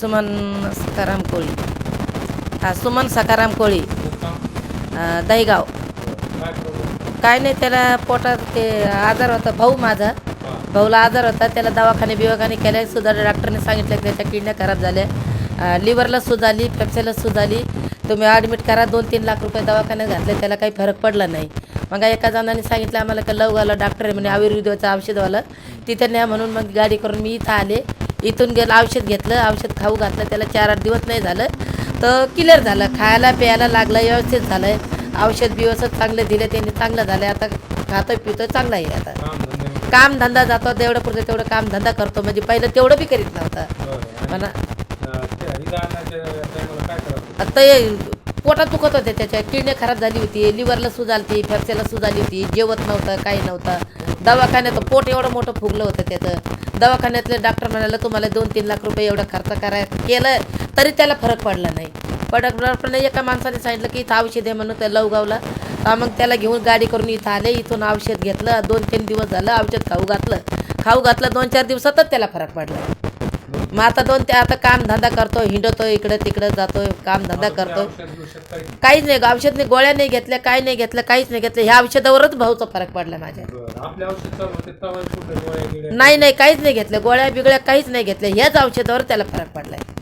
सुमन सकाराम कोळी. हा सुमन सकाराम कोळी. दहीगाव. काय नाही त्याला पोटात ते आजार होता भाऊ माझा. भाऊला आजार होता त्याला दवाखाने बिवाखाने केले सुद्धा डॉक्टरने सांगितलं की त्याच्या किडण्या खराब झाल्या. लिव्हरला सूज आली फेफसेला सूज आली तुम्ही ॲडमिट करा दोन तीन लाख रुपये दवाखान्यात घातले त्याला काही फरक पडला नाही. मग एका जणांनी सांगितलं आम्हाला का लव आलं डॉक्टर आहे म्हणे आयुर्वेदाचं औषधवालं. तिथे न्या म्हणून मग गाडी करून मी इथं आले. इथून गेलं औषध घेतलं औषध खाऊ घातलं त्याला चार आठ दिवस नाही झालं. तर क्लिअर झालं खायला प्यायला लागलं व्यवस्थित झालं औषध बिवसत चांगले दिले त्यांनी चांगलं झालं आता खातोय पितोय चांगलं आहे आता. काम धंदे काम धंदा जातो तेवढं पुरतं तेवढं काम धंदा करतो. म्हणजे पहिलं तेवढं बी करीत नव्हता. म्हणा आता पोटात दुखत होते त्याच्या किडने खराब झाली होती लिव्हरला सूज आली होती फेफसेला सूज आली होती जेवत नव्हतं काही नव्हतं. दवाखान्यात पोट एवढं मोठं फुगलं होतं त्याचं. दवाखान्यातले डॉक्टर म्हणाले तुम्हाला दोन तीन लाख रुपये एवढा खर्च कराय केलं तरी त्याला फरक पडला नाही. पडक डॉक्टरने एका माणसाने सांगितलं की इथं औषध आहे म्हणून त्या लवगावला. मग त्याला घेऊन गाडी करून इथं आले इथून औषध घेतलं दोन तीन दिवस झालं औषध खाऊ घातलं. खाऊ घातलं दोन चार दिवसातच त्याला फरक पडला. मग आता दोन ते आता काम धंदा करतो हिंडतोय इकडे तिकडे जातोय काम धंदा करतोय. औषध बिवषध काही काहीच नाही औषध नाही गोळ्या नाही घेतल्या काही नाही घेतलं काहीच नाही घेतलं ह्या औषधावरच भाऊचा फरक पडला माझ्या. नाही नाही काहीच नाही घेतलं गोळ्या बिगळ्या काहीच नाही घेतल्या ह्याच औषधावर त्याला फरक पडलाय.